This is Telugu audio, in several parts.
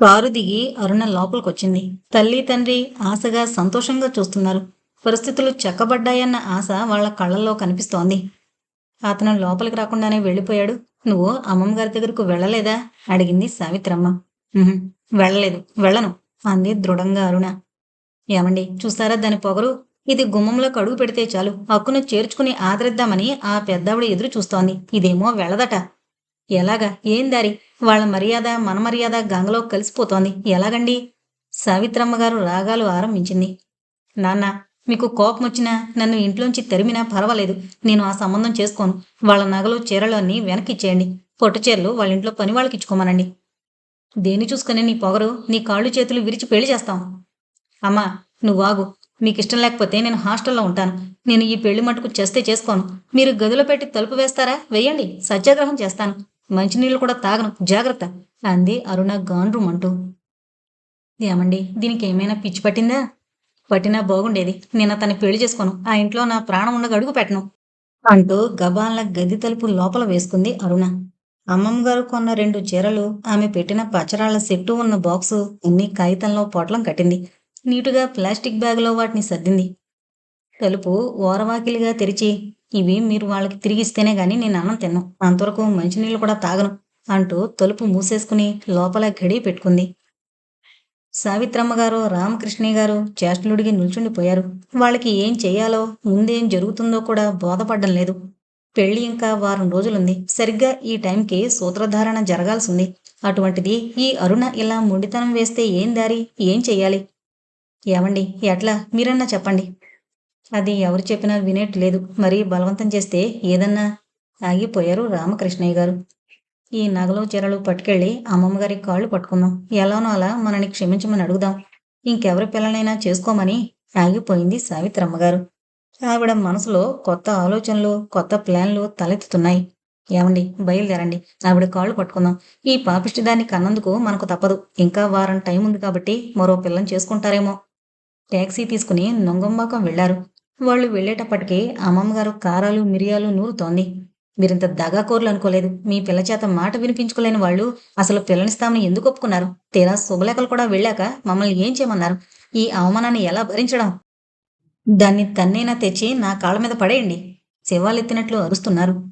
కారు దిగి అరుణ లోపలికొచ్చింది. తల్లి తండ్రి ఆశగా సంతోషంగా చూస్తున్నారు. పరిస్థితులు చెక్కబడ్డాయన్న ఆశ వాళ్ళ కళ్ళల్లో కనిపిస్తోంది. అతను లోపలికి రాకుండానే వెళ్ళిపోయాడు. నువ్వు అమ్మమ్మగారి దగ్గరకు వెళ్ళలేదా? అడిగింది సావిత్రమ్మ. వెళ్ళలేదు. వెళ్ళను అంది దృఢంగా అరుణ. ఏమండి చూసారా దాని పొగరు? ఇది గుమ్మంలో కడుగు పెడితే చాలు. హక్కును చేర్చుకుని ఆదరిద్దామని ఆ పెద్దావిడ ఎదురు చూస్తోంది. ఇదేమో వెళ్ళదట. ఎలాగా? ఏం దారి? వాళ్ళ మర్యాద మన మర్యాద గంగలో కలిసిపోతోంది. ఎలాగండి? సావిత్రమ్మ గారు రాగాలు ఆరంభించింది. నాన్న మీకు కోపం వచ్చినా నన్ను ఇంట్లోంచి తరిమినా పర్వాలేదు. నేను ఆ సంబంధం చేసుకోను. వాళ్ళ నగలు చీరలు అన్నీ వెనక్కిచ్చేయండి పొట్టు చీరలు వాళ్ళ ఇంట్లో పని వాళ్ళకి ఇచ్చుకోమనండి. దేని చూసుకుని నీ పొగరు? నీ కాళ్ళు చేతులు విరిచి పెళ్ళి చేస్తాం. అమ్మా నువ్వు ఆగు. మీకు ఇష్టం లేకపోతే నేను హాస్టల్లో ఉంటాను. నేను ఈ పెళ్ళి మటుకు చేస్తే చేసుకోను. మీరు గదిలో పెట్టి తలుపు వేస్తారా? వేయండి. సత్యాగ్రహం చేస్తాను. మంచినీళ్ళు కూడా తాగను. జాగ్రత్త. అంది అరుణ గాండ్రు అంటూ ఏమండి దీనికి ఏమైనా పిచ్చి పట్టిందా? పట్టినా బాగుండేది. నేను అతన్ని పెళ్ళి చేసుకోను. ఆ ఇంట్లో నా ప్రాణం ఉండగా అడుగు పెట్టను. అంటూ గబాల గది తలుపు లోపల వేసుకుంది అరుణ. అమ్మమ్మ గారు కొన్న రెండు చీరలు ఆమె పెట్టిన పచ్చరాళ్ళ సెట్టు ఉన్న బాక్సు అన్ని కాగితంలో పొట్లం కట్టింది. నీటుగా ప్లాస్టిక్ బ్యాగులో వాటిని సర్దింది. తలుపు ఓరవాకిలిగా తెరిచి ఇవి మీరు వాళ్ళకి తిరిగిస్తేనే గాని నేను అన్నం తిన్ను. అంతవరకు మంచినీళ్ళు కూడా తాగను అంటూ తలుపు మూసేసుకుని లోపల గడి పెట్టుకుంది. సావిత్రమ్మ గారు రామకృష్ణయ్య గారు చేష్టలుడిగి నిల్చుండిపోయారు. వాళ్ళకి ఏం చెయ్యాలో ముందేం జరుగుతుందో కూడా బోధపడడం లేదు. పెళ్ళి ఇంకా వారం రోజులుంది. సరిగ్గా ఈ టైంకి సూత్రధారణ జరగాల్సి ఉంది అటువంటిది ఈ అరుణ ఇలా మొండితనం వేస్తే ఏం దారి? ఏం చెయ్యాలి ఏమండి? ఎట్లా? మీరన్నా చెప్పండి. అది ఎవరు చెప్పినా వినేట్లేదు. మరీ బలవంతం చేస్తే ఏదన్నా ఆగిపోయారు రామకృష్ణయ్య గారు. ఈ నగలు చీరలు పట్టుకెళ్ళి అమ్మమ్మగారి కాళ్ళు పట్టుకుందాం. ఎలానో అలా మనని క్షమించమని అడుగుదాం. ఇంకెవరి పిల్లలైనా చేసుకోమని ఆగిపోయింది సావిత్రమ్మ గారు ఆవిడ మనసులో కొత్త ఆలోచనలు కొత్త ప్లాన్లు తలెత్తుతున్నాయి. ఏమండి బయలుదేరండి. ఆవిడ కాళ్ళు పట్టుకుందాం. ఈ పాపిష్టి దాన్ని కన్నందుకు మనకు తప్పదు. ఇంకా వారం టైం ఉంది కాబట్టి మరో పిల్లని చేసుకుంటారేమో. ట్యాక్సీ తీసుకుని నొంగంబాకం వెళ్ళారు వాళ్ళు వెళ్ళేటప్పటికే అమ్మమ్మగారు కారాలు మిరియాలు నూరుతోంది. మీరింత దగాకోర్లు అనుకోలేదు. మీ పిల్ల చేత మాట వినిపించుకోలేని వాళ్ళు అసలు పిల్లనిస్తామని ఎందుకు ఒప్పుకున్నారు? తీరా శుభలేఖలు కూడా వెళ్ళాక మమ్మల్ని ఏం చేయమన్నారు? ఈ అవమానాన్ని ఎలా భరించడం? దాన్ని తన్నైనా తెచ్చి నా కాళ్ళ మీద పడేయండి. శివాలెత్తినట్లు అరుస్తున్నారు.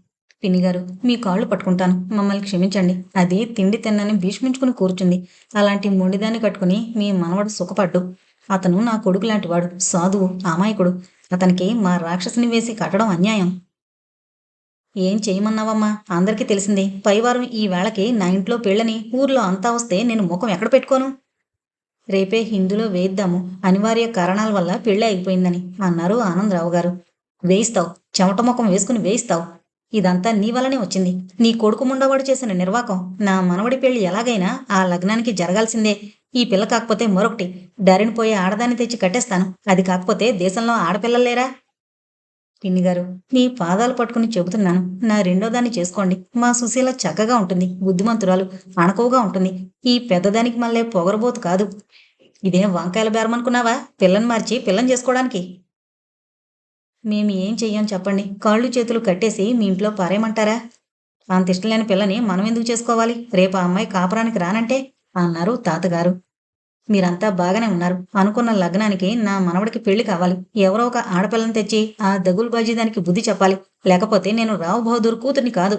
పిన్నిగారు మీ కాళ్ళు పట్టుకుంటాను. మమ్మల్ని క్షమించండి. అది తిండి తిన్నని భీష్మించుకుని కూర్చుంది. అలాంటి మొండిదాన్ని కట్టుకుని మీ మనవడు సుఖపడ్డు. అతను నా కొడుకు లాంటివాడు సాధువు అమాయకుడు. అతనికి మా రాక్షసుని వేసి కట్టడం అన్యాయం. ఏం చేయమన్నావమ్మా? అందరికీ తెలిసింది. పైవారం ఈ వేళకి నా ఇంట్లో పెళ్ళని ఊర్లో అంతా వస్తే నేను ముఖం ఎక్కడ పెట్టుకోను? రేపే హిందులో వేయిద్దాము అనివార్య కారణాల వల్ల పెళ్ళి అయిపోయిందని అన్నారు ఆనందరావు గారు. వేయిస్తావు. చెమట ముఖం వేసుకుని వేయిస్తావు. ఇదంతా నీ వల్లనే వచ్చింది. నీ కొడుకు ముండవాడు చేసిన నిర్వాకం. నా మనవడి పెళ్ళి ఎలాగైనా ఆ లగ్నానికి జరగాల్సిందే. ఈ పిల్ల కాకపోతే మరొకటి. దారిని పోయే ఆడదాన్ని తెచ్చి కట్టేస్తాను. అది కాకపోతే దేశంలో ఆడపిల్లలేరా పిన్ని గారు మీ పాదాలు పట్టుకుని చెబుతున్నాను. నా రెండో దాన్ని చేసుకోండి. మా సుశీల చక్కగా ఉంటుంది. బుద్ధిమంతురాలు అణకువగా ఉంటుంది. ఈ పెద్దదానికి మళ్ళీ పొగరబోతు కాదు. ఇదేం వంకాయల బేరం అనుకున్నావా? పిల్లని మార్చి పిల్లని చేసుకోవడానికి. మేము ఏం చెయ్యం చెప్పండి. కాళ్ళు చేతులు కట్టేసి మీ ఇంట్లో పారేయమంటారా? అంత ఇష్టం లేని పిల్లని మనం ఎందుకు చేసుకోవాలి? రేపు ఆ అమ్మాయి కాపురానికి రానంటే అన్నారు తాతగారు. మీరంతా బాగానే ఉన్నారు. అనుకున్న లగ్నానికి నా మనవడికి పెళ్ళి కావాలి. ఎవరో ఒక ఆడపిల్లని తెచ్చి ఆ దగులుబాజీ దానికి బుద్ధి చెప్పాలి. లేకపోతే నేను రావు బహదూర్ కూతుర్ని కాదు.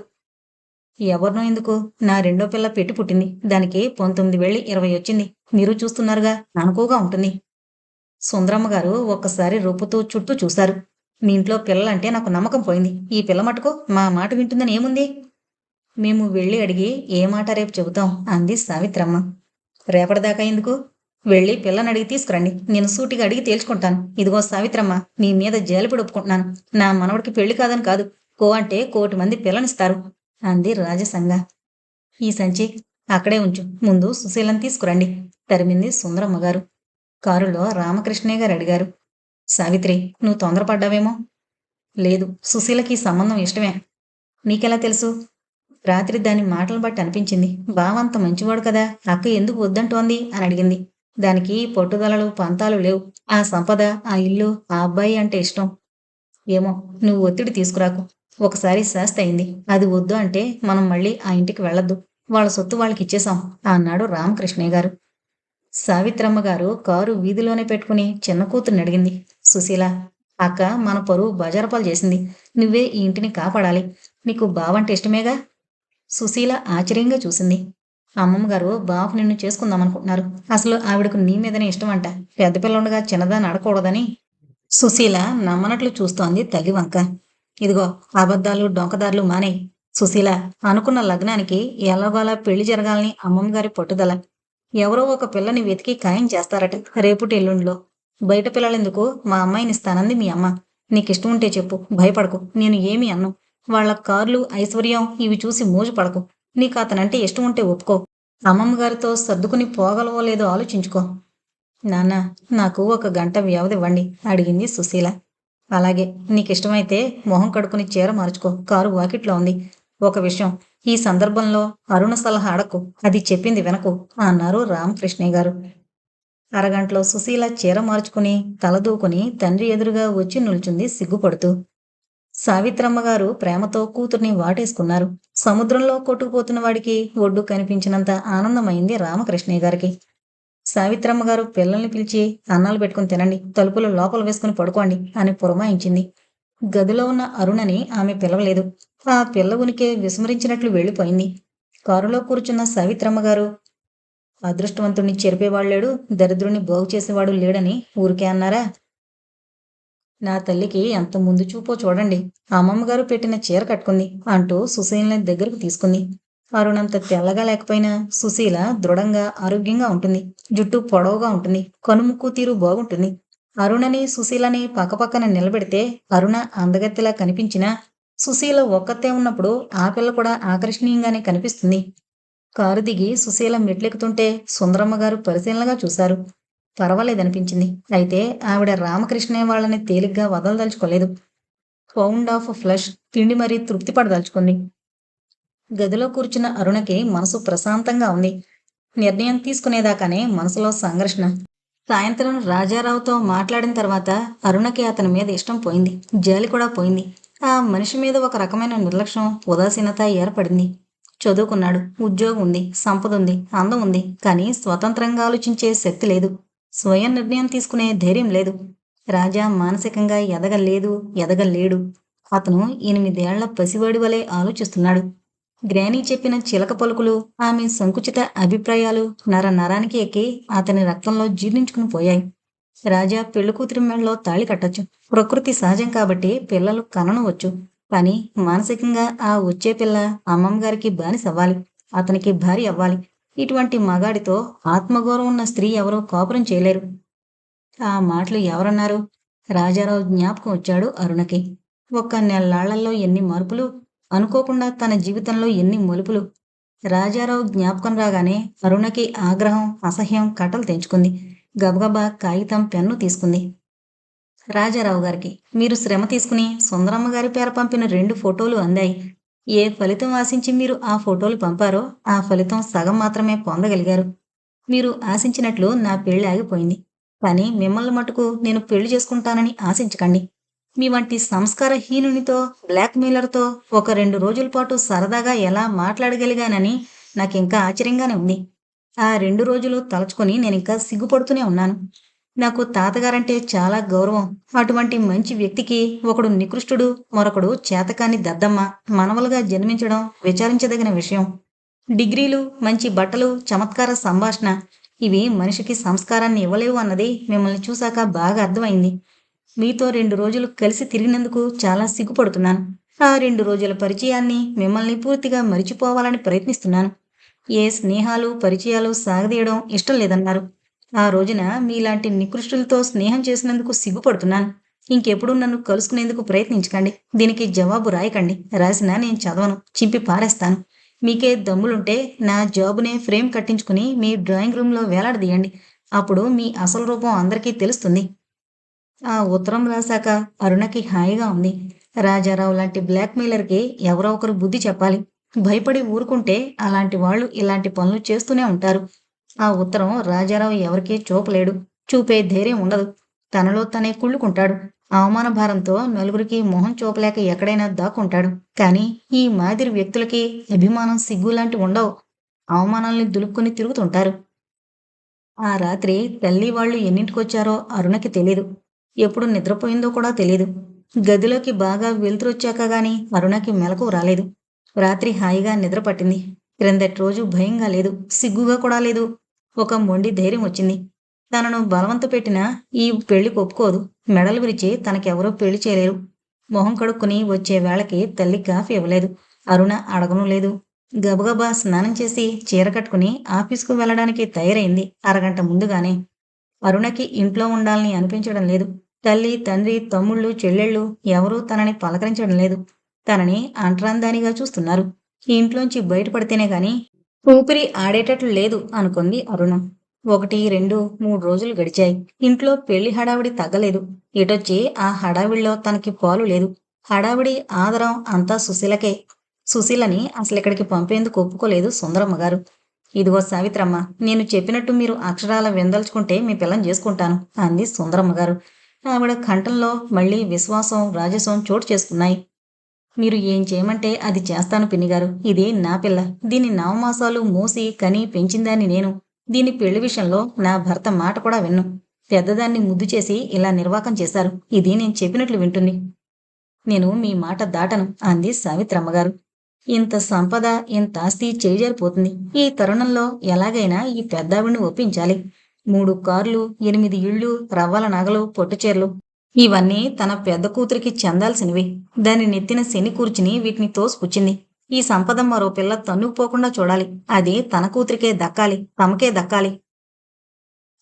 ఎవరినో ఎందుకు? నా రెండో పిల్ల పెట్టి పుట్టింది. దానికి పంతొమ్మిది వెళ్ళి ఇరవై వచ్చింది. మీరు చూస్తున్నారుగా. అనుకోగా ఉంటుంది. సుందరమ్మ గారు ఒక్కసారి రూపుతూ చుట్టూ చూశారు. మీ ఇంట్లో పిల్లలంటే నాకు నమ్మకం పోయింది. ఈ పిల్ల మటుకు మా మాట వింటుందని ఏముంది? మేము వెళ్ళి అడిగి ఏ మాట రేపు చెబుతాం అంది సావిత్రమ్మ. రేపటిదాకా ఎందుకు? వెళ్ళి పిల్లని అడిగి తీసుకురండి. నేను సూటిగా అడిగి తేల్చుకుంటాను. ఇదిగో సావిత్రమ్మ నీ మీద జాలిపడి ఒప్పుకుంటున్నాను. నా మనవడికి పెళ్ళి కాదని కాదు. కో అంటే కోటి మంది పిల్లనిస్తారు అంది రాజసంగ. ఈ సంచి అక్కడే ఉంచు. ముందు సుశీలను తీసుకురండి తరిమింది సుందరమ్మ గారు కారులో రామకృష్ణయ్య గారు అడిగారు. సావిత్రి నువ్వు తొందరపడ్డావేమో? లేదు సుశీలకి సంబంధం ఇష్టమే. నీకెలా తెలుసు? రాత్రి దాని మాటలు బట్టి అనిపించింది. బావంత మంచివాడు కదా అక్క ఎందుకు వద్దంటోంది? అని అడిగింది. దానికి పట్టుదలలు పంతాలు లేవు. ఆ సంపద ఆ ఇల్లు ఆ అబ్బాయి అంటే ఇష్టం. ఏమో నువ్వు ఒత్తిడి తీసుకురాకు. ఒకసారి శాస్త అయింది. అది వద్దు అంటే మనం మళ్ళీ ఆ ఇంటికి వెళ్ళొద్దు. వాళ్ళ సొత్తు వాళ్ళకి ఇచ్చేశాం అన్నాడు రామకృష్ణయ్య గారు. సావిత్రమ్మ గారు కారు వీధిలోనే పెట్టుకుని చిన్న కూతుర్ని అడిగింది. సుశీల అక్క మన పరువు బజారపాలు చేసింది. నువ్వే ఈ ఇంటిని కాపాడాలి. నీకు బావంటే ఇష్టమేగా? సుశీల ఆశ్చర్యంగా చూసింది. అమ్మమ్మగారు బాబు నిన్ను చేసుకుందాం అనుకుంటున్నారు అసలు ఆవిడకు నీ మీదనే ఇష్టం అంట పెద్ద పిల్లండుగా చిన్నదాన్ని అడకూడదని సుశీల నమ్మనట్లు చూస్తోంది తల్లి వంక ఇదిగో అబద్ధాలు డొంకదారులు మానే. సుశీల అనుకున్న లగ్నానికి ఎలాగోలా పెళ్ళి జరగాలని అమ్మమ్మగారి పట్టుదల. ఎవరో ఒక పిల్లని వెతికి ఖాయం చేస్తారట రేపుటి ఎల్లుండిలో. బయట పిల్లలెందుకు? మా అమ్మాయిని ఇస్తానంది మీ అమ్మ. నీకిష్టం ఉంటే చెప్పు భయపడకు. నేను ఏమి అన్ను. వాళ్ళ కార్లు ఐశ్వర్యం ఇవి చూసి మోజు పడకు నీకు అతనంటే ఇష్టం ఉంటే ఒప్పుకో. అమ్మమ్మ గారితో సర్దుకుని పోగలవో లేదో ఆలోచించుకో. నాన్న నాకు ఒక గంట వ్యవధి ఇవ్వండి అడిగింది సుశీల. అలాగే నీకిష్టమైతే మొహం కడుకుని చీర మార్చుకో. కారు వాకిట్లో ఉంది. ఒక విషయం ఈ సందర్భంలో అరుణ సలహా అడకు అది చెప్పింది వెనకు అన్నారు రామకృష్ణయ్య గారు. అరగంటలో సుశీల చీర మార్చుకుని తలదూకుని తండ్రి ఎదురుగా వచ్చి నిల్చుంది సిగ్గుపడుతూ. సావిత్రమ్మ గారు ప్రేమతో కూతుర్ని వాటేసుకున్నారు. సముద్రంలో కొట్టుకుపోతున్న వాడికి ఒడ్డు కనిపించినంత ఆనందమైంది రామకృష్ణయ్య గారికి. సావిత్రమ్మ గారు పిల్లల్ని పిలిచి అన్నాలు పెట్టుకుని తినండి తలుపులు లోపల వేసుకుని పడుకోండి అని పురమాయించింది. గదిలో ఉన్న అరుణని ఆమె పిలవలేదు. ఆ పిల్ల ఉనికి విస్మరించినట్లు వెళ్ళిపోయింది. కారులో కూర్చున్న సావిత్రమ్మ గారు అదృష్టవంతుణ్ణి లేడు దరిద్రుణ్ణి బాగు చేసేవాడు లేడని ఊరికే అన్నారా? నా తల్లికి ఎంత ముందు చూపో చూడండి. అమ్మమ్మ గారు పెట్టిన చీర కట్టుకుంది అంటూ సుశీలని దగ్గరకు తీసుకుంది. అరుణంత తెల్లగా లేకపోయినా సుశీల దృఢంగా ఆరోగ్యంగా ఉంటుంది. జుట్టు పొడవుగా ఉంటుంది. కనుముక్కు తీరు బాగుంటుంది. అరుణని సుశీలని పక్కపక్కన నిలబెడితే అరుణ అందగత్తెలా కనిపించినా సుశీల ఒక్కతే ఉన్నప్పుడు ఆ పిల్ల కూడా ఆకర్షణీయంగానే కనిపిస్తుంది. కారు దిగి సుశీల మెట్లెక్కుతుంటే సుందరమ్మ గారు పరిశీలనగా చూశారు. పర్వాలేదనిపించింది. అయితే ఆవిడ రామకృష్ణే వాళ్ళని తేలిగ్గా వదలదలుచుకోలేదు. పౌండ్ ఆఫ్ ఫ్లష్ తిండి మరీ తృప్తి పడదలుచుకుంది గదిలో కూర్చున్న అరుణకి మనసు ప్రశాంతంగా ఉంది. నిర్ణయం తీసుకునేదాకానే మనసులో సంఘర్షణ. సాయంత్రం రాజారావుతో మాట్లాడిన తర్వాత అరుణకి అతని మీద ఇష్టం పోయింది. జాలి కూడా పోయింది. ఆ మనిషి మీద ఒక రకమైన నిర్లక్ష్యం ఉదాసీనత ఏర్పడింది. చదువుకున్నాడు ఉద్యోగం ఉంది సంపద ఉంది అందం ఉంది. కానీ స్వతంత్రంగా ఆలోచించే శక్తి లేదు. స్వయం నిర్ణయం తీసుకునే ధైర్యం లేదు. రాజా మానసికంగా ఎదగలేదు ఎదగలేడు. అతను ఎనిమిదేళ్ళ పసివాడి వలె ఆలోచిస్తున్నాడు. గ్రానీ చెప్పిన చిలక పలుకులు ఆమె సంకుచిత అభిప్రాయాలు నర నరానికి ఎక్కి అతని రక్తంలో జీర్ణించుకుని పోయాయి. రాజా పెళ్ళి కూతురి మెడలో తాళి కట్టొచ్చు. ప్రకృతి సహజం కాబట్టి పిల్లలు కననవచ్చు కానీ మానసికంగా ఆ వచ్చే పిల్ల అమ్మమ్మ గారికి బానిస అవ్వాలి. అతనికి భార్య అవ్వాలి. ఇటువంటి మగాడితో ఆత్మగౌరవం ఉన్న స్త్రీ ఎవరో కాపురం చేయలేరు. ఆ మాటలు ఎవరన్నారు? రాజారావు జ్ఞాపకం వచ్చాడు అరుణకి. ఒక్క నెలాళ్ళలో ఎన్ని మార్పులు? అనుకోకుండా తన జీవితంలో ఎన్ని మలుపులు? రాజారావు జ్ఞాపకం రాగానే అరుణకి ఆగ్రహం అసహ్యం కట్టలు తెంచుకుంది. గబగబా కాగితం పెన్ను తీసుకుంది. రాజారావు గారికి మీరు శ్రమ తీసుకుని సుందరమ్మ గారి పేర పంపిన రెండు ఫోటోలు అందాయి. ఏ ఫలితం ఆశించి మీరు ఆ ఫోటోలు పంపారో ఆ ఫలితం సగం మాత్రమే పొందగలిగారు. మీరు ఆశించినట్లు నా పెళ్ళి ఆగిపోయింది. కానీ మిమ్మల్ని మటుకు నేను పెళ్ళి చేసుకుంటానని ఆశించకండి. మీ వంటి సంస్కారహీనునితో బ్లాక్మెయిలర్తో ఒక రెండు రోజుల పాటు సరదాగా ఎలా మాట్లాడగలిగానని నాకింకా ఆశ్చర్యంగానే ఉంది. ఆ రెండు రోజులు తలుచుకొని నేను ఇంకా సిగ్గుపడుతూనే ఉన్నాను. నాకు తాతగారంటే చాలా గౌరవం. అటువంటి మంచి వ్యక్తికి ఒకడు నికృష్టుడు మరొకడు చేతకాని దద్దమ్మ మనవలుగా జన్మించడం విచారించదగిన విషయం. డిగ్రీలు మంచి బట్టలు చమత్కార సంభాషణ ఇవి మనిషికి సంస్కారాన్ని ఇవ్వలేవు అన్నది మిమ్మల్ని చూశాక బాగా అర్థమైంది. మీతో రెండు రోజులు కలిసి తిరిగినందుకు చాలా సిగ్గుపడుతున్నాను. ఆ రెండు రోజుల పరిచయాన్ని మిమ్మల్ని పూర్తిగా మరిచిపోవాలని ప్రయత్నిస్తున్నాను. ఏ స్నేహాలు పరిచయాలు సాగదీయడం ఇష్టం లేదన్నారు. ఆ రోజున మీలాంటి నికృష్టులతో స్నేహం చేసినందుకు సిగ్గుపడుతున్నాను. ఇంకెప్పుడు నన్ను కలుసుకునేందుకు ప్రయత్నించకండి. దీనికి జవాబు రాయకండి. రాసినా నేను చదవను. చింపి పారేస్తాను. మీకే దమ్ములుంటే నా జాబునే ఫ్రేమ్ కట్టించుకుని మీ డ్రాయింగ్ రూమ్లో వేలాడదీయండి. అప్పుడు మీ అసలు రూపం అందరికీ తెలుస్తుంది. ఆ ఉత్తరం రాశాక అరుణకి హాయిగా ఉంది. రాజారావు లాంటి బ్లాక్మెయిలర్కి ఎవరో ఒకరు బుద్ధి చెప్పాలి. భయపడి ఊరుకుంటే అలాంటి వాళ్ళు ఇలాంటి పనులు చేస్తూనే ఉంటారు. ఆ ఉత్తరం రాజారావు ఎవరికీ చూపలేడు. చూపే ధైర్యం ఉండదు. తనలో తనే కుళ్ళుకుంటాడు. అవమాన భారంతో నలుగురికి మొహం చూపలేక ఎక్కడైనా దాక్కుంటాడు. కానీ ఈ మాదిరి వ్యక్తులకి అభిమానం సిగ్గు లాంటి ఉండవు. అవమానాల్ని దులుక్కుని తిరుగుతుంటారు. ఆ రాత్రి తల్లి వాళ్ళు ఎన్నింటికొచ్చారో అరుణకి తెలీదు. ఎప్పుడు నిద్రపోయిందో కూడా తెలీదు. గదిలోకి బాగా వెలుతురొచ్చాక గాని అరుణకి మెలకు రాలేదు. రాత్రి హాయిగా నిద్ర పట్టింది క్రిందటి రోజు భయంగా లేదు. సిగ్గుగా కూడా లేదు. ఒక మొండి ధైర్యం వచ్చింది. తనను బలవంత పెట్టినా ఈ పెళ్ళి ఒప్పుకోదు. మెడలు విరిచి తనకెవరూ పెళ్ళి చేయలేరు. మొహం కడుక్కుని వచ్చే వేళకి తల్లి కాఫీ ఇవ్వలేదు. అరుణ అడగను లేదు. గబగబా స్నానం చేసి చీర కట్టుకుని ఆఫీస్కు వెళ్ళడానికి తయారైంది అరగంట ముందుగానే. అరుణకి ఇంట్లో ఉండాలని అనిపించడం లేదు. తల్లి తండ్రి తమ్ముళ్ళు చెల్లెళ్ళు ఎవరూ తనని పలకరించడం లేదు. తనని అంట్రాందానిగా చూస్తున్నారు. ఇంట్లోంచి బయటపడితేనే గాని ఊపిరి ఆడేటట్లు లేదు అనుకుంది అరుణ. ఒకటి రెండు మూడు రోజులు గడిచాయి. ఇంట్లో పెళ్ళి హడావిడి తగ్గలేదు. ఇటొచ్చి ఆ హడావిడిలో తనకి పాలు లేదు. హడావిడి ఆదరం అంతా సుశీలకే. సుశీలని అసలు ఇక్కడికి పంపేందుకు ఒప్పుకోలేదు సుందరమ్మ గారు. ఇదిగో సావిత్రమ్మ నేను చెప్పినట్టు మీరు అక్షరాల విందల్చుకుంటే మీ పిల్లని చేసుకుంటాను అంది సుందరమ్మ గారు. ఆవిడ కంఠంలో మళ్ళీ విశ్వాసం రాజసం చోటు చేసుకున్నాయి. మీరు ఏం చేయమంటే అది చేస్తాను పిన్నిగారు. ఇది నా పిల్ల. దీని నవమాసాలు మూసి కని పెంచిందాన్ని నేను. దీని పెళ్ళి విషయంలో నా భర్త మాట కూడా విన్ను. పెద్దదాన్ని ముద్దు చేసి ఇలా నిర్వాకం చేశారు. ఇది నేను చెప్పినట్లు వింటుంది. నేను మీ మాట దాటను అంది సావిత్రమ్మగారు. ఇంత సంపద ఇంత ఆస్తి చేజారిపోతుంది. ఈ తరుణంలో ఎలాగైనా ఈ పెద్దావిడిని ఒప్పించాలి. మూడు కార్లు ఎనిమిది ఇళ్ళు రవ్వల నగలు పొట్టుచీరలు ఇవన్నీ తన పెద్ద కూతురికి చెందాల్సినవి. దాని నెత్తిన శని కూర్చుని వీటిని తోసిపుచ్చింది. ఈ సంపద మరో పిల్ల తన్నుకుపోకుండా చూడాలి. అది తన కూతురికే దక్కాలి. తమకే దక్కాలి.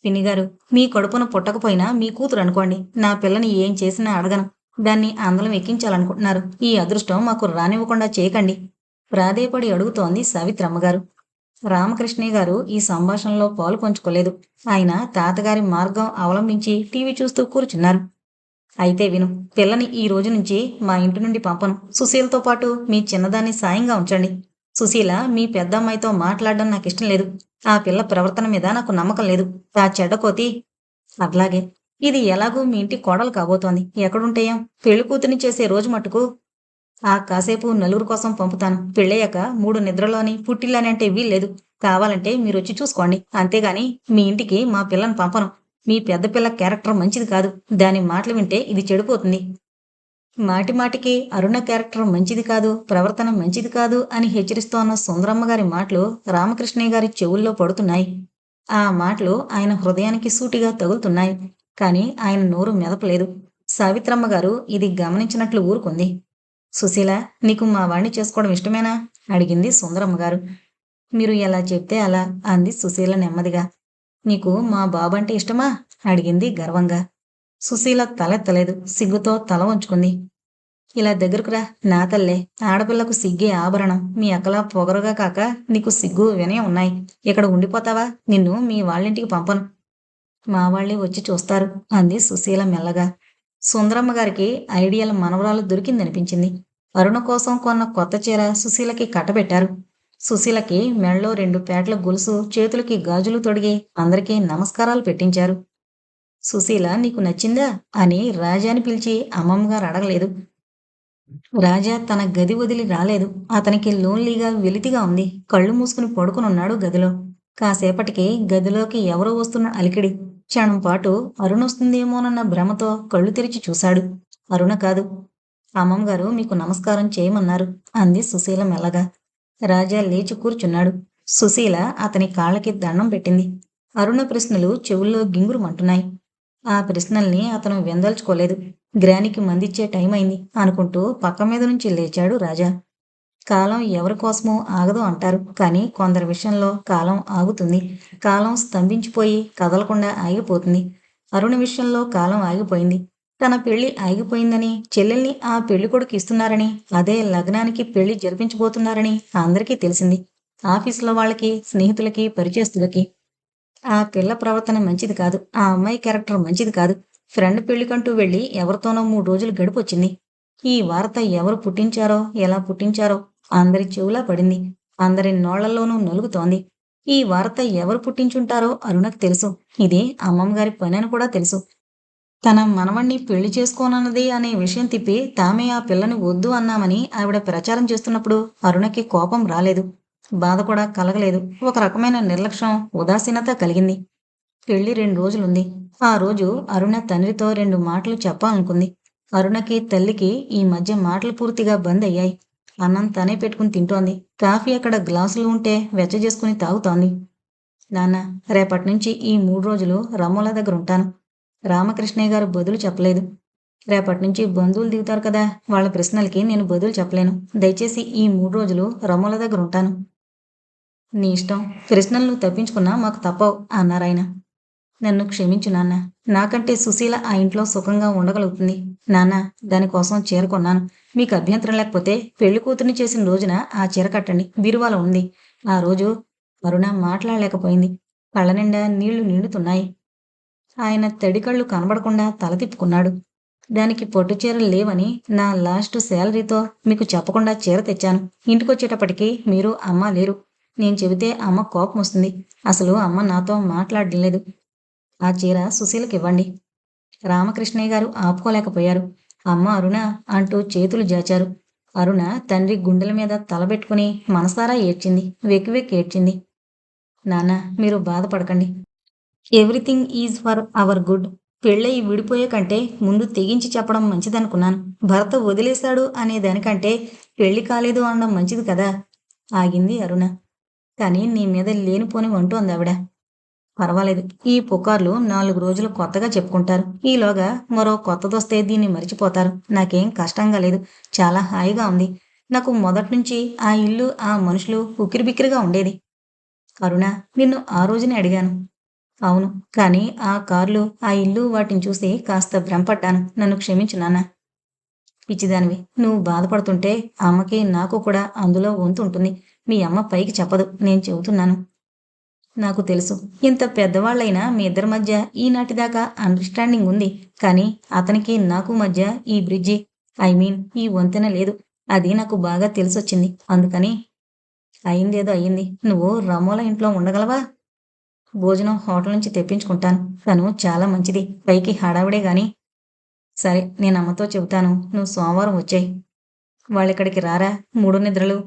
పిన్నిగారు మీ కడుపున పుట్టకపోయినా మీ కూతురు అనుకోండి. నా పిల్లని ఏం చేసినా అడగను. దాన్ని అందలం ఎక్కించాలనుకుంటున్నారు. ఈ అదృష్టం మాకు రానివ్వకుండా చేయకండి. ప్రాధేయపడి అడుగుతోంది సావిత్రమ్మగారు. రామకృష్ణయ్య గారు ఈ సంభాషణలో పాలు పంచుకోలేదు. ఆయన తాతగారి మార్గం అవలంబించి టీవీ చూస్తూ కూర్చున్నారు. అయితే విను పిల్లని ఈ రోజు నుంచి మా ఇంటి నుండి పంపను. సుశీలతో పాటు మీ చిన్నదాన్ని సాయంగా ఉంచండి. సుశీల మీ పెద్దమ్మాయితో మాట్లాడడం నాకు ఇష్టం లేదు. ఆ పిల్ల ప్రవర్తన మీద నాకు నమ్మకం లేదు. ఆ చెడ్డకోతి అట్లాగే ఇది ఎలాగూ మీ ఇంటి కోడలు కాబోతోంది. ఎక్కడుంటాయం పెళ్ళి కూతురిని చేసే రోజు మట్టుకు ఆ కాసేపు నలుగురు కోసం పంపుతాను. పెళ్ళయ్యాక మూడు నిద్రలోని పుట్టిల్లని అంటే వీల్లేదు. కావాలంటే మీరు వచ్చి చూసుకోండి. అంతేగాని మీ ఇంటికి మా పిల్లని పంపను. మీ పెద్ద పిల్ల క్యారెక్టర్ మంచిది కాదు. దాని మాటలు వింటే ఇది చెడిపోతుంది. మాటి మాటికి అరుణ క్యారెక్టర్ మంచిది కాదు ప్రవర్తన మంచిది కాదు అని హెచ్చరిస్తోన్న సుందరమ్మ గారి మాటలు రామకృష్ణయ్య గారి చెవుల్లో పడుతున్నాయి. ఆ మాటలు ఆయన హృదయానికి సూటిగా తగులుతున్నాయి కాని ఆయన నోరు మెదపలేదు. సావిత్రమ్మ గారు ఇది గమనించినట్లు ఊరుకుంది. సుశీల నీకు మా వాణ్ణి చేసుకోవడం ఇష్టమేనా? అడిగింది సుందరమ్మ గారు. మీరు ఎలా చెప్తే అలా అంది సుశీల నెమ్మదిగా. నీకు మా బాబంటే ఇష్టమా? అడిగింది గర్వంగా. సుశీల తలెత్తలేదు సిగ్గుతో తల వంచుకుంది. ఇలా దగ్గరకు రా. నా తల్లే. ఆడపిల్లకు సిగ్గే ఆభరణం. మీ అక్కలా పొగరుగా కాక నీకు సిగ్గు వినయం ఉన్నాయి. ఇక్కడ ఉండిపోతావా? నిన్ను మీ వాళ్ళింటికి పంపను. మా వాళ్ళే వచ్చి చూస్తారు అంది సుశీల మెల్లగా. సుందరమ్మ గారికి ఐడియాల మనవరాలు దొరికిందనిపించింది. అరుణ కోసం కొన్న కొత్త చీర సుశీలకి కట్టబెట్టారు. సుశీలకి మెళ్ళలో రెండు పేటల గొలుసు చేతులకి గాజులు తొడిగి అందరికీ నమస్కారాలు పెట్టించారు. సుశీల నీకు నచ్చిందా? అని రాజాని పిలిచి అమ్మమ్మగారు అడగలేదు. రాజా తన గది వదిలి రాలేదు. అతనికి లోన్లీగా వెలితిగా ఉంది. కళ్ళు మూసుకుని పడుకునున్నాడు గదిలో. కాసేపటికి గదిలోకి ఎవరో వస్తున్న అలికిడి. క్షణం పాటు అరుణ వస్తుందేమోనన్న భ్రమతో కళ్ళు తెరిచి చూశాడు. అరుణ కాదు. అమ్మమ్మగారు మీకు నమస్కారం చేయమన్నారు అంది సుశీల మెల్లగా. రాజా లేచి కూర్చున్నాడు. సుశీల అతని కాళ్ళకి దండం పెట్టింది. అరుణ ప్రశ్నలు చెవుల్లో గింగురుమంటున్నాయి ఆ ప్రశ్నల్ని అతను వెందల్చుకోలేదు. గ్రానికి మందిచ్చే టైం అయింది అనుకుంటూ పక్క మీద నుంచి లేచాడు రాజా. కాలం ఎవరి కోసమో ఆగదు అంటారు కానీ కొందరి విషయంలో కాలం ఆగుతుంది. కాలం స్తంభించిపోయి కదలకుండా ఆగిపోతుంది. అరుణ విషయంలో కాలం ఆగిపోయింది. తన పెళ్ళి ఆగిపోయిందని చెల్లెల్ని ఆ పెళ్ళి కొడుకు ఇస్తున్నారని అదే లగ్నానికి పెళ్ళి జరిపించబోతున్నారని అందరికీ తెలిసింది. ఆఫీసులో వాళ్ళకి స్నేహితులకి పరిచయస్తులకి. ఆ పిల్ల ప్రవర్తన మంచిది కాదు. ఆ అమ్మాయి క్యారెక్టర్ మంచిది కాదు. ఫ్రెండ్ పెళ్ళికంటూ వెళ్ళి ఎవరితోనో మూడు రోజులు గడిపొచ్చింది ఈ వార్త ఎవరు పుట్టించారో ఎలా పుట్టించారో అందరి చెవులా పడింది. అందరి నోళ్ళలోనూ నలుగుతోంది. ఈ వార్త ఎవరు పుట్టించుంటారో అరుణకు తెలుసు. ఇది అమ్మమ్మగారి పని అని కూడా తెలుసు. తన మనవణ్ణి పెళ్ళి చేసుకోనన్నది అనే విషయం తిప్పి తామే ఆ పిల్లని వద్దు అన్నామని ఆవిడ ప్రచారం చేస్తున్నప్పుడు అరుణకి కోపం రాలేదు. బాధ కూడా కలగలేదు. ఒక రకమైన నిర్లక్ష్యం ఉదాసీనత కలిగింది. పెళ్ళి రెండు రోజులుంది. ఆ రోజు అరుణ తండ్రితో రెండు మాటలు చెప్పాలనుకుంది. అరుణకి తల్లికి ఈ మధ్య మాటలు పూర్తిగా బంద్ అయ్యాయి. అన్నం తనే పెట్టుకుని తింటోంది. కాఫీ అక్కడ గ్లాసులు ఉంటే వెచ్చ చేసుకుని తాగుతోంది. నాన్న రేపటి నుంచి ఈ మూడు రోజులు రమ్మల దగ్గర ఉంటాను రామకృష్ణయ్య గారు బదులు చెప్పలేదు. రేపటి నుంచి బంధువులు దిగుతారు కదా వాళ్ళ ప్రశ్నలకి నేను బదులు చెప్పలేను. దయచేసి ఈ మూడు రోజులు రమ్ముల దగ్గర ఉంటాను. నీ ఇష్టం. ప్రశ్నలను తప్పించుకున్నా మాకు తప్పవు అన్నారాయన నన్ను క్షమించు నాన్న. నాకంటే సుశీల ఆ ఇంట్లో సుఖంగా ఉండగలుగుతుంది. నాన్న దానికోసం చీర కొన్నాను. మీకు అభ్యంతరం లేకపోతే పెళ్ళి కూతుర్ని చేసిన రోజున ఆ చీర కట్టండి. బీరువాలో ఉంది. ఆ రోజు వరుణ మాట్లాడలేకపోయింది. కళ్ళ నిండా నీళ్ళు నిండుతున్నాయి. ఆయన తడి కళ్ళు కనబడకుండా తల తిప్పుకున్నాడు. దానికి పొట్టు చీరలు లేవని నా లాస్ట్ శాలరీతో మీకు చెప్పకుండా చీర తెచ్చాను. ఇంటికొచ్చేటప్పటికి మీరు అమ్మ లేరు. నేను చెబితే అమ్మ కోపం వస్తుంది. అసలు అమ్మ నాతో మాట్లాడడం లేదు. ఆ చీర సుశీలకి ఇవ్వండి రామకృష్ణయ్య గారు ఆపుకోలేకపోయారు. అమ్మ అరుణ అంటూ చేతులు జాచారు. అరుణ తండ్రి గుండెల మీద తలబెట్టుకుని మనసారా ఏడ్చింది. వెక్కి వెక్కి ఏడ్చింది. నాన్న మీరు బాధపడకండి. Everything is for our good పెళ్ళయి విడిపోయే కంటే ముందు తెగించి చెప్పడం మంచిదనుకున్నాను. భర్త వదిలేశాడు అనే దానికంటే పెళ్ళి కాలేదు అనడం మంచిది కదా? ఆగింది అరుణ. కానీ నీ మీద లేనిపోని అంటోంది ఆవిడ. పర్వాలేదు. ఈ పుకార్లు నాలుగు రోజులు కొత్తగా చెప్పుకుంటారు. ఈలోగా మరో కొత్తదొస్తే దీన్ని మర్చిపోతారు. నాకేం కష్టంగా లేదు. చాలా హాయిగా ఉంది. నాకు మొదటి నుంచి ఆ ఇల్లు ఆ మనుషులు ఉక్కిరిబిక్కిరిగా ఉండేది. అరుణ నిన్ను ఆ రోజునే అడిగాను. అవును. కానీ ఆ కార్లు ఆ ఇల్లు వాటిని చూసి కాస్త భ్రమపడ్డాను. నన్ను క్షమించు నాన్న. పిచ్చిదానివి నువ్వు బాధపడుతుంటే అమ్మకి నాకు కూడా అందులో వంతు ఉంటుంది మీ అమ్మ పైకి చెప్పదు. నేను చెబుతున్నాను. నాకు తెలుసు. ఇంత పెద్దవాళ్ళైనా మీ ఇద్దరి మధ్య ఈనాటిదాకా అండర్స్టాండింగ్ ఉంది. కానీ అతనికి నాకు మధ్య ఈ బ్రిడ్జి ఐ మీన్ ఈ వంతెన లేదు. అది నాకు బాగా తెలిసొచ్చింది. అందుకని అయిందేదో అయ్యింది. నువ్వు రమోల ఇంట్లో ఉండగలవా? భోజనం హోటల్ నుంచి తెప్పించుకుంటాను. తను చాలా మంచిది. పైకి హడావిడే గాని సరే నేను అమ్మతో చెబుతాను. నువ్వు సోమవారం వచ్చాయి. వాళ్ళిక్కడికి రారా? మూడు నిద్రలు.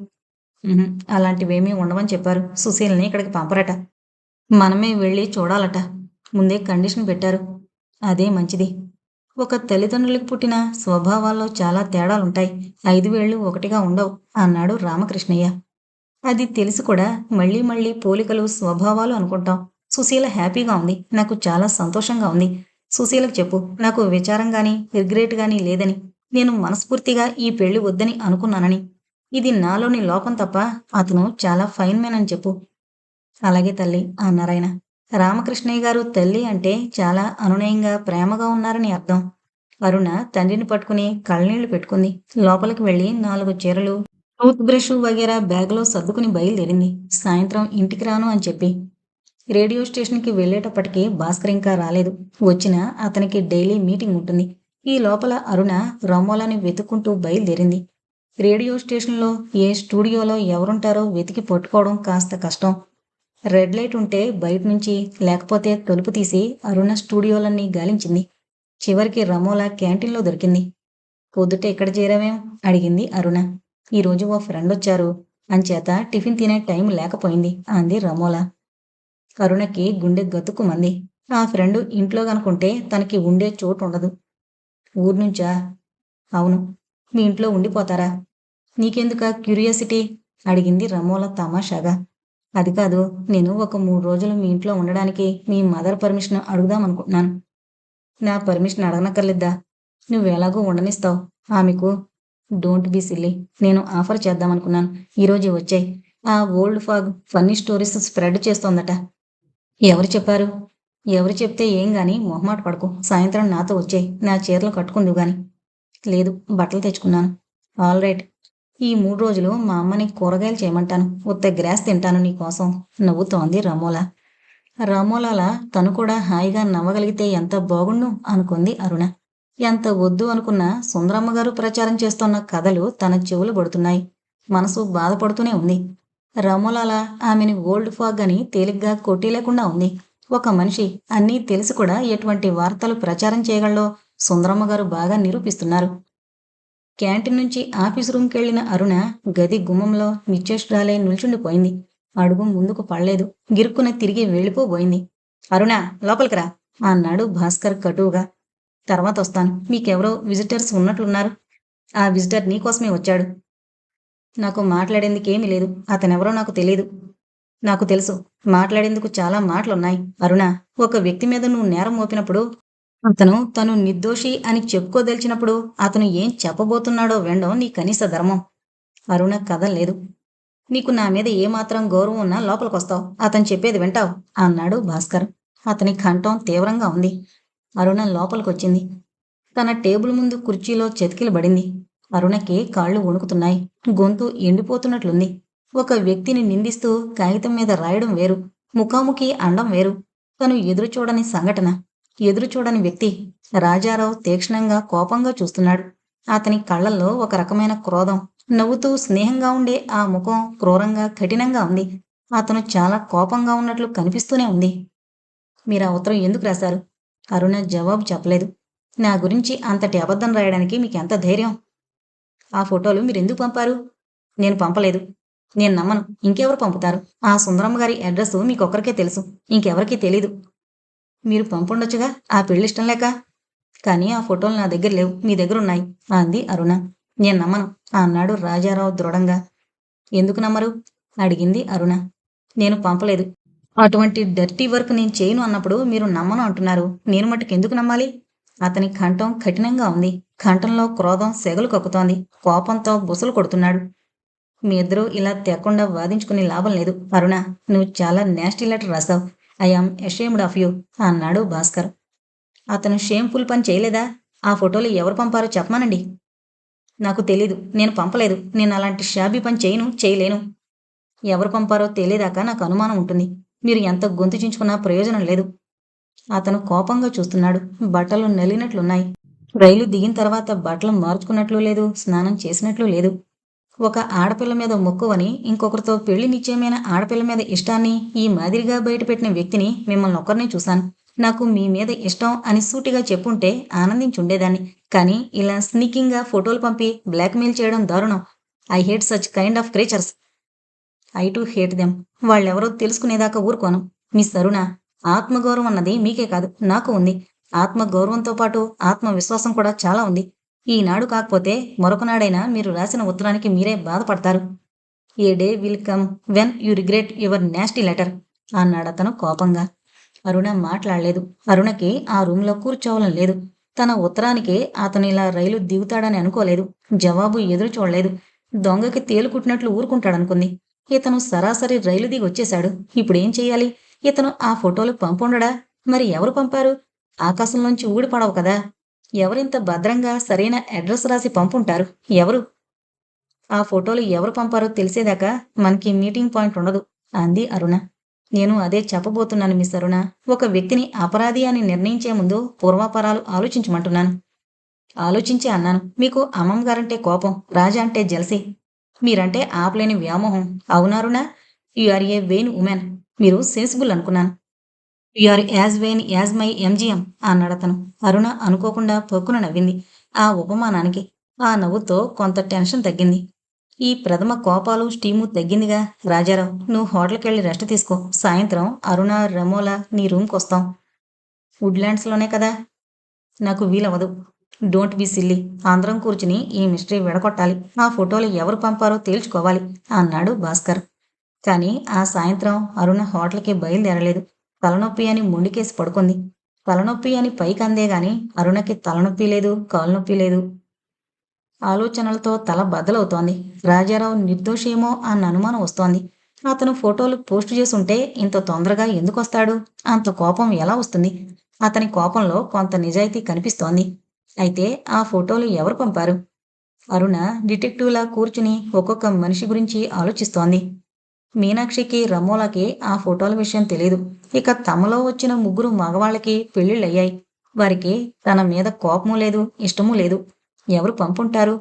అలాంటివేమీ ఉండవని చెప్పారు. సుశీల్ని ఇక్కడికి పంపరట. మనమే వెళ్ళి చూడాలట. ముందే కండిషన్ పెట్టారు. అదే మంచిది. ఒక తల్లిదండ్రులకు పుట్టిన స్వభావాల్లో చాలా తేడాలుంటాయి. ఐదు వేళ్ళు ఒకటిగా ఉండవు అన్నాడు రామకృష్ణయ్య. అది తెలిసి కూడా. మళ్ళీ మళ్ళీ పోలికలు స్వభావాలు అనుకుంటాం. సుశీల హ్యాపీగా ఉంది. నాకు చాలా సంతోషంగా ఉంది. సుశీలకు చెప్పు నాకు విచారం గాని రిగ్రెట్ గాని లేదని. నేను మనస్ఫూర్తిగా ఈ పెళ్ళి వద్దని అనుకున్నానని. ఇది నాలోని లోపం తప్ప అతను చాలా ఫైన్ మ్యాన్ అని చెప్పు. అలాగే తల్లి అన్నారాయన రామకృష్ణయ్య గారు తల్లి అంటే చాలా అనునయంగా ప్రేమగా ఉన్నారని అర్థం. అరుణ తండ్రిని పట్టుకుని కళ్ళనీళ్ళు పెట్టుకుంది. లోపలికి వెళ్ళి నాలుగు చీరలు టూత్ బ్రష్ వగేరా బ్యాగ్లో సర్దుకుని బయలుదేరింది. సాయంత్రం ఇంటికి రాను అని చెప్పి. రేడియో స్టేషన్కి వెళ్ళేటప్పటికీ భాస్కర్ ఇంకా రాలేదు. వచ్చినా అతనికి డైలీ మీటింగ్ ఉంటుంది. ఈ లోపల అరుణ రమ్మోలని వెతుక్కుంటూ బయలుదేరింది. రేడియో స్టేషన్లో ఏ స్టూడియోలో ఎవరుంటారో వెతికి పట్టుకోవడం కాస్త కష్టం. రెడ్ లైట్ ఉంటే బయట నుంచి లేకపోతే తలుపు తీసి అరుణ స్టూడియోలన్నీ గాలించింది. చివరికి రమోలా క్యాంటీన్లో దొరికింది. పొద్దుట ఎక్కడ చేరావేం? అడిగింది అరుణ. ఈరోజు ఓ ఫ్రెండ్ వచ్చారు అంచేత టిఫిన్ తినే టైం లేకపోయింది అంది రమోలా. కరుణకి గుండె గతుకుమంది. ఆ ఫ్రెండ్ ఇంట్లో కనుకుంటే తనకి ఉండే చోటు ఉండదు. ఊరు నుంచా అవును. మీ ఇంట్లో ఉండిపోతారా? నీకెందుక క్యూరియాసిటీ? అడిగింది రమోల తమాషాగా. అది కాదు నేను ఒక మూడు రోజులు మీ ఇంట్లో ఉండడానికి మీ మదర్ పర్మిషన్ అడుగుదాం అనుకుంటున్నాను నా పర్మిషన్ అడగనక్కర్లేద్దా? నువ్వు ఎలాగో ఉండనిస్తావు. ఆమెకు డోంట్ బీ సిల్లీ నేను ఆఫర్ చేద్దాం అనుకున్నాను ఈరోజే వచ్చాయి. ఆ old fog funny stories spread చేస్తోందట. ఎవరు చెప్పారు? ఎవరు చెప్తే ఏం గాని మొహమాట పడకు. సాయంత్రం నాతో వచ్చాయి. నా చీరలు కట్టుకుందు గాని. లేదు బట్టలు తెచ్చుకున్నాను. All right. ఈ మూడు రోజులు మా అమ్మని కూరగాయలు చేయమంటాను. ఉత్త గ్రాస్ తింటాను నీకోసం. నవ్వుతోంది రమోలా. రమోలాలా తను కూడా హాయిగా నవ్వగలిగితే ఎంత బాగుండు అనుకుంది అరుణ. ఎంత వద్దు అనుకున్న సుందరమ్మ గారు ప్రచారం చేస్తున్న కథలు తన చెవులు పడుతున్నాయి. మనసు బాధపడుతూనే ఉంది. రమోలాల ఆమెని ఓల్డ్ ఫాగ్ అని తేలిగ్గా కొట్టేలేకుండా ఉంది. ఒక మనిషి అన్నీ తెలిసి కూడా ఎటువంటి వార్తలు ప్రచారం చేయగలడో సుందరమ్మ గారు బాగా నిరూపిస్తున్నారు. క్యాంటీన్ నుంచి ఆఫీస్ రూమ్కి వెళ్ళిన అరుణ గది గుమ్మంలో నిశ్చేష్రాలే నిల్చుండిపోయింది. అడుగు ముందుకు పడలేదు. గిరుక్కున తిరిగి వెళ్ళిపోబోయింది అరుణ లోపలికి రా అన్నాడు భాస్కర్ కటువుగా. తర్వాత వస్తాను. మీకెవరో విజిటర్స్ ఉన్నట్లున్నారు. ఆ విజిటర్ నీకోసమే వచ్చాడు. నాకు మాట్లాడేందుకేమీ లేదు. అతనెవరో నాకు తెలియదు నాకు తెలుసు. మాట్లాడేందుకు చాలా మాటలున్నాయి. అరుణ ఒక వ్యక్తి మీద నువ్వు నేరం మోపినప్పుడు అతను తను నిర్దోషి అని చెప్పుకోదలిచినప్పుడు అతను ఏం చెప్పబోతున్నాడో వినడం నీ కనీస ధర్మం. అరుణ కథ లేదు నీకు నా మీద ఏమాత్రం గౌరవం ఉన్నా లోపలికొస్తావు. అతను చెప్పేది వింటావు అన్నాడు భాస్కర్. అతని కంఠం తీవ్రంగా ఉంది. అరుణ లోపలికొచ్చింది. తన టేబుల్ ముందు కుర్చీలో చెతికిలు పడింది అరుణకి కాళ్ళు వణుకుతున్నాయి. గొంతు ఎండిపోతున్నట్లుంది. ఒక వ్యక్తిని నిందిస్తూ కాగితం మీద రాయడం వేరు. ముఖాముఖి అండం వేరు. తను ఎదురు చూడని సంఘటన. ఎదురు చూడని వ్యక్తి. రాజారావు తీక్షణంగా కోపంగా చూస్తున్నాడు. అతని కళ్ళల్లో ఒక రకమైన క్రోధం. నవ్వుతూ స్నేహంగా ఉండే ఆ ముఖం క్రూరంగా కఠినంగా ఉంది. అతను చాలా కోపంగా ఉన్నట్లు కనిపిస్తూనే ఉంది. మీరు ఆ ఉత్తరం ఎందుకు రాశారు? అరుణ జవాబు చెప్పలేదు. నా గురించి అంతటి అబద్ధం రాయడానికి మీకు ఎంత ధైర్యం? ఆ ఫోటోలు మీరు ఎందుకు పంపారు? నేను పంపలేదు. నేను నమ్మను. ఇంకెవరు పంపుతారు? ఆ సుందరమ్మ గారి అడ్రస్ మీకొక్కరికే తెలుసు. ఇంకెవరికీ తెలీదు. మీరు పంపుండొచ్చుగా? ఆ పెళ్ళిష్టం లేక? కానీ ఆ ఫోటోలు నా దగ్గర లేవు. మీ దగ్గర ఉన్నాయి అంది అరుణ. నేను నమ్మను. అన్నాడు రాజారావు దృఢంగా. ఎందుకు నమ్మరు? అడిగింది అరుణ. నేను పంపలేదు. అటువంటి డర్టీ వర్క్ నేను చేయను అన్నప్పుడు మీరు నమ్మను అంటున్నారు. నేను మటుకు ఎందుకు నమ్మాలి? అతని కంఠం కఠినంగా ఉంది. కంఠంలో క్రోధం సెగలు కక్కుతోంది. కోపంతో బుసలు కొడుతున్నాడు. మీ ఇద్దరూ ఇలా తెగకుండా వాదించుకునే లాభం లేదు. అరుణ నువ్వు చాలా నేస్టీ లెటర్ రాసావు I am ashamed of you అన్నాడు భాస్కర్. అతను షేమ్ఫుల్ పని చేయలేదా? ఆ ఫోటోలు ఎవరు పంపారో చెప్పమానండి. నాకు తెలీదు. నేను పంపలేదు. నేను అలాంటి షాబీ పని చేయను చేయలేను. ఎవరు పంపారో తెలియదాకా నాకు అనుమానం ఉంటుంది. మీరు ఎంత గొంతు చించుకున్నా ప్రయోజనం లేదు. అతను కోపంగా చూస్తున్నాడు. బట్టలు నలినట్లున్నాయి రైలు దిగిన తర్వాత బట్టలు మార్చుకున్నట్లు లేదు స్నానం చేసినట్లు లేదు. ఒక ఆడపిల్ల మీద మొక్కువని ఇంకొకరితో పెళ్ళి నిశ్చయమైన ఆడపిల్ల మీద ఇష్టాన్ని ఈ మాదిరిగా బయటపెట్టిన వ్యక్తిని మిమ్మల్ని ఒక్కరినే చూశాను. నాకు మీ మీద ఇష్టం అని సూటిగా చెప్పుంటే ఆనందించుండేదాన్ని. కానీ ఇలా స్నీకింగ్గా ఫోటోలు పంపి బ్లాక్మెయిల్ చేయడం దారుణం. I hate such kind of creatures. I too hate them. వాళ్ళెవరో తెలుసుకునేదాకా ఊరుకోను. మిస్ అరుణ ఆత్మగౌరవం అన్నది మీకే కాదు నాకు ఉంది. ఆత్మగౌరవంతో పాటు ఆత్మవిశ్వాసం కూడా చాలా ఉంది. ఈనాడు కాకపోతే మరొకనాడైనా మీరు రాసిన ఉత్తరానికి మీరే బాధపడతారు. A day will come when you regret your nasty letter అన్నాడతను కోపంగా. అరుణ మాట్లాడలేదు. అరుణకి ఆ రూమ్లో కూర్చోవడం లేదు. తన ఉత్తరానికి అతను ఇలా రైలు దిగుతాడని అనుకోలేదు. జవాబు ఎదురు చూడలేదు. దొంగకి తేలుకుట్టినట్లు ఊరుకుంటాడనుకుంది. ఇతను సరాసరి రైలు దిగి వచ్చేశాడు. ఇప్పుడేం చేయాలి ఇతను ఆ ఫోటోలు పంపుండడా? మరి ఎవరు పంపారు? ఆకాశంలోంచి ఊడిపడవు కదా. ఎవరింత భద్రంగా సరైన అడ్రస్ రాసి పంపుంటారు? ఎవరు? ఆ ఫోటోలు ఎవరు పంపారో తెలిసేదాకా మనకి మీటింగ్ పాయింట్ ఉండదు అంది అరుణ. నేను అదే చెప్పబోతున్నాను మిస్ అరుణ. ఒక వ్యక్తిని అపరాధి అని నిర్ణయించే ముందు పూర్వాపరాలు ఆలోచించమంటున్నాను. ఆలోచించి అన్నాను. మీకు అమ్మమ్మ గారంటే కోపం రాజా అంటే జలసి. మీరంటే ఆపలేని వ్యామోహం. అవునారునా you are a vain woman. మీరు సెన్సిబుల్ అనుకున్నాను. You are as vain as my MGM అన్నాడతను అరుణ అనుకోకుండా పొక్కున నవ్వింది. ఆ ఉపమానానికి ఆ నవ్వుతో కొంత టెన్షన్ తగ్గింది. ఈ ప్రథమ కోపాలు స్టీము తగ్గిందిగా. రాజారావు నువ్వు హోటల్కి వెళ్ళి రెస్ట్ తీసుకో. సాయంత్రం అరుణ రమోలా నీ రూమ్కి వస్తాం. వుడ్లాండ్స్లోనే కదా? నాకు వీలవదు డోంట్ బి సిల్లీ. ఆంధ్రం కూర్చుని ఈ మిస్టరీ విడగొట్టాలి. ఆ ఫోటోలు ఎవరు పంపారో తేల్చుకోవాలి అన్నాడు భాస్కర్. కానీ ఆ సాయంత్రం అరుణ హోటల్కి బయలుదేరలేదు. తలనొప్పి అని ముండికేసి పడుకుంది. తలనొప్పి అని పైకి అందే గాని అరుణకి తలనొప్పి లేదు కాలునొప్పి లేదు. ఆలోచనలతో తల బద్దలవుతోంది. రాజారావు నిర్దోషేమో అన్న అనుమానం వస్తోంది. అతను ఫోటోలు పోస్ట్ చేసి ఉంటే ఇంత తొందరగా ఎందుకు వస్తాడు అంత కోపం ఎలా వస్తుంది? అతని కోపంలో కొంత నిజాయితీ కనిపిస్తోంది. అయితే ఆ ఫోటోలు ఎవరు పంపారు? అరుణ డిటెక్టివ్లా కూర్చుని ఒక్కొక్క మనిషి గురించి ఆలోచిస్తోంది. మీనాక్షికి రమోలకి ఆ ఫోటోల విషయం తెలియదు ఇక తమలో వచ్చిన ముగ్గురు మగవాళ్ళకి పెళ్ళిళ్ళయ్యాయి వారికి తన మీద కోపము లేదు ఇష్టమూ లేదు. ఎవరు పంపుంటారు?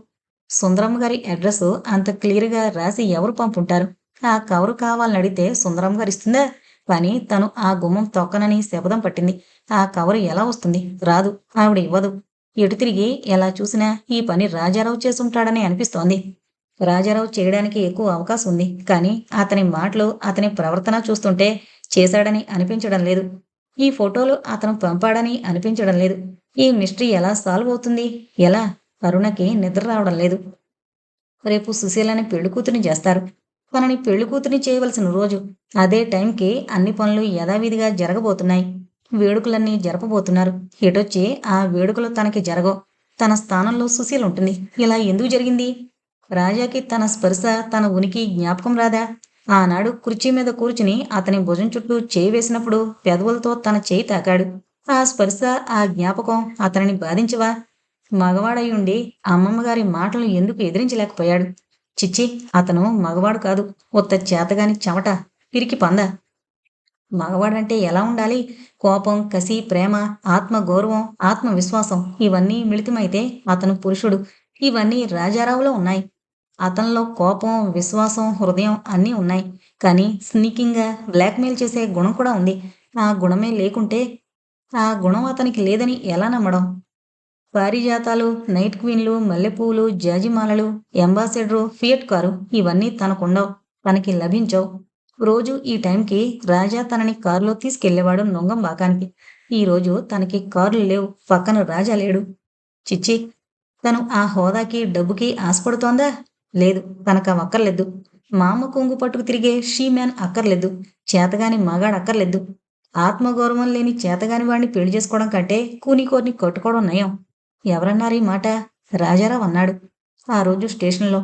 సుందరమ్మ గారి అడ్రస్ అంత క్లియర్గా రాసి ఎవరు పంపుంటారు? ఆ కవరు కావాలని అడిగితే సుందరమ్మ గారు ఇస్తుందా? కానీ తను ఆ గుమ్మం తొక్కనని శపథం పట్టింది. ఆ కవరు ఎలా వస్తుంది? రాదు. ఆవిడ ఇవ్వదు. ఎటు తిరిగి ఎలా చూసినా ఈ పని రాజారావు చేసుంటాడని అనిపిస్తోంది. రాజారావు చేయడానికి ఎక్కువ అవకాశం ఉంది. కానీ అతని మాటలు అతని ప్రవర్తన చూస్తుంటే చేశాడని అనిపించడం లేదు. ఈ ఫోటోలు అతను పంపాడని అనిపించడం లేదు. ఈ మిస్టరీ ఎలా సాల్వ్ అవుతుంది? ఎలా అరుణకి నిద్ర రావడం లేదు? రేపు సుశీలని పెళ్ళి కూతురిని చేస్తారు. తనని పెళ్ళి కూతురిని చేయవలసిన రోజు అదే టైంకి అన్ని పనులు యథావిధిగా జరగబోతున్నాయి. వేడుకలన్నీ జరపబోతున్నారు. ఎటొచ్చి ఆ వేడుకలు తనకి జరగవు. తన స్థానంలో సుశీల్ ఉంటుంది. ఇలా ఎందుకు జరిగింది? రాజాకి తన స్పర్శ తన ఉనికి జ్ఞాపకం రాదా? ఆనాడు కుర్చీ మీద కూర్చుని అతని భుజం చుట్టూ చేయి వేసినప్పుడు పెదవులతో తన చేయి తాకాడు. ఆ స్పర్శ ఆ జ్ఞాపకం అతనిని బాధించవా? మగవాడై ఉండి అమ్మమ్మగారి మాటలు ఎందుకు ఎదిరించలేకపోయాడు? చిచ్చి అతను మగవాడు కాదు. ఉత్త చేతగాని చెమట పిరికి పంద. మగవాడంటే ఎలా ఉండాలి? కోపం కసి ప్రేమ ఆత్మ గౌరవం ఆత్మవిశ్వాసం ఇవన్నీ మిళితమైతే అతను పురుషుడు. ఇవన్నీ రాజారావులో ఉన్నాయి. అతనిలో కోపం విశ్వాసం హృదయం అన్నీ ఉన్నాయి. కానీ స్నీకింగ్గా బ్లాక్మెయిల్ చేసే గుణం కూడా ఉంది. ఆ గుణమే లేకుంటే ఆ గుణం అతనికి లేదని ఎలా నమ్మడం? పారిజాతాలు నైట్ క్వీన్లు మల్లెపూలు జాజిమాలలు ఎంబాసిడరు ఫియట్ కారు ఇవన్నీ తనకుండవు. తనకి లభించవు. రోజు ఈ టైంకి రాజా తనని కారులో తీసుకెళ్ళేవాడు నొంగం బాకానికి. ఈ రోజు తనకి కార్లు లేవు. పక్కన రాజా లేడు. చిచ్చి తను ఆ హోదాకి డబ్బుకి ఆశపడుతోందా? లేదు తనకు అక్కర్లేదు. మామ కొంగు పట్టుకు తిరిగే షీ మ్యాన్ అక్కర్లేదు. చేతగాని మగాడు అక్కర్లేదు. ఆత్మగౌరవం లేని చేతగాని వాడిని పెళ్ళి చేసుకోవడం కంటే కూనికోరిని కట్టుకోవడం నయం. ఎవరన్నారు ఈ మాట? రాజారావు అన్నాడు. ఆ రోజు స్టేషన్లో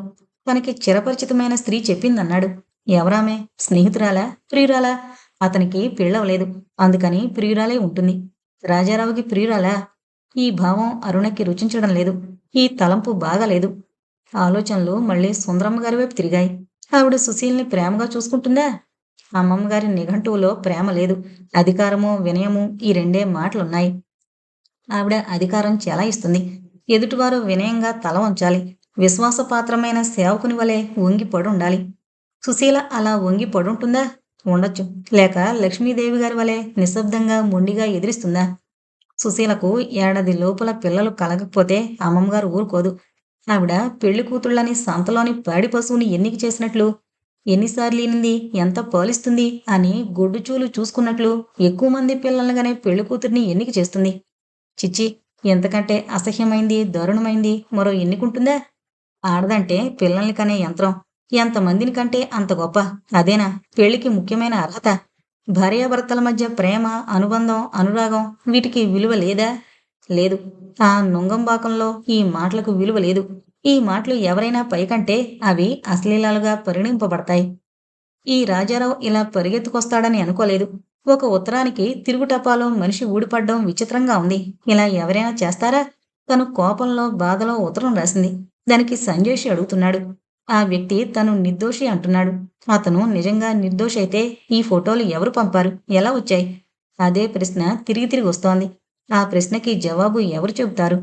తనకి చిరపరిచితమైన స్త్రీ చెప్పిందన్నాడు. ఎవరామే? స్నేహితురాలా? ప్రియురాలా? అతనికి పెళ్ళవలేదు. అందుకని ప్రియురాలే ఉంటుంది. రాజారావుకి ప్రియురాలా? ఈ భావం అరుణకి రుచించడం లేదు. ఈ తలంపు బాగాలేదు. ఆలోచనలు మళ్ళీ సుందరమ్మ గారి వైపు తిరిగాయి. ఆవిడ సుశీల్ని ప్రేమగా చూసుకుంటుందా? అమ్మమ్మ గారి నిఘంటువులో ప్రేమ లేదు. అధికారము వినయము ఈ రెండే మాటలున్నాయి. ఆవిడ అధికారం చెలాయిస్తుంది. ఎదుటివారు వినయంగా తల ఉంచాలి విశ్వాసపాత్రమైన సేవకుని వలె వంగి పడుండాలి సుశీల అలా వంగి పడుంటుందా ఉండొచ్చు. లేక లక్ష్మీదేవి గారి వలె నిశ్శబ్దంగా మొండిగా ఎదిరిస్తుందా? సుశీలకు ఏడాది లోపల పిల్లలు కలగకపోతే అమ్మమ్మగారు ఊరుకోదు. ఆవిడ పెళ్ళి కూతుళ్ళని సంతలోని పాడి పశువుని ఎన్నిక చేసినట్లు ఎన్నిసార్లు ఈనింది ఎంత పాలిస్తుంది అని గొడ్డుచూలు చూసుకున్నట్లు ఎక్కువ మంది పిల్లలుగానే పెళ్ళి కూతుర్ని ఎన్నిక చేస్తుంది. చిచ్చి ఎంతకంటే అసహ్యమైంది దారుణమైంది మరో ఎన్నికుంటుందా? ఆడదంటే పిల్లల్ని కనే యంత్రం. ఎంతమందిని కంటే అంత గొప్ప. అదేనా? పెళ్ళికి ముఖ్యమైన అర్హత. భార్యాభర్తల మధ్య ప్రేమ అనుబంధం అనురాగం వీటికి విలువ లేదా? లేదు. ఆ నుంగంబాకంలో ఈ మాటలకు విలువ లేదు. ఈ మాటలు ఎవరైనా పైకంటే అవి అశ్లీలాలుగా పరిణింపబడతాయి. ఈ రాజారావు ఇలా పరిగెత్తుకొస్తాడని అనుకోలేదు. ఒక ఉత్తరానికి తిరుగుటపాలో మనిషి ఊడిపడ్డం విచిత్రంగా ఉంది. ఇలా ఎవరైనా చేస్తారా? తను కోపంలో బాధలో ఉత్తరం రాసింది. దానికి సంజోషి అడుగుతున్నాడు. ఆ వ్యక్తి తను నిర్దోషి అంటున్నాడు. అతను నిజంగా నిర్దోషి అయితే ఈ ఫోటోలు ఎవరు పంపారు? ఎలా వచ్చాయి? అదే ప్రశ్న తిరిగి తిరిగి వస్తోంది. ఆ ప్రశ్నకి జవాబు ఎవరు చెబుతారు?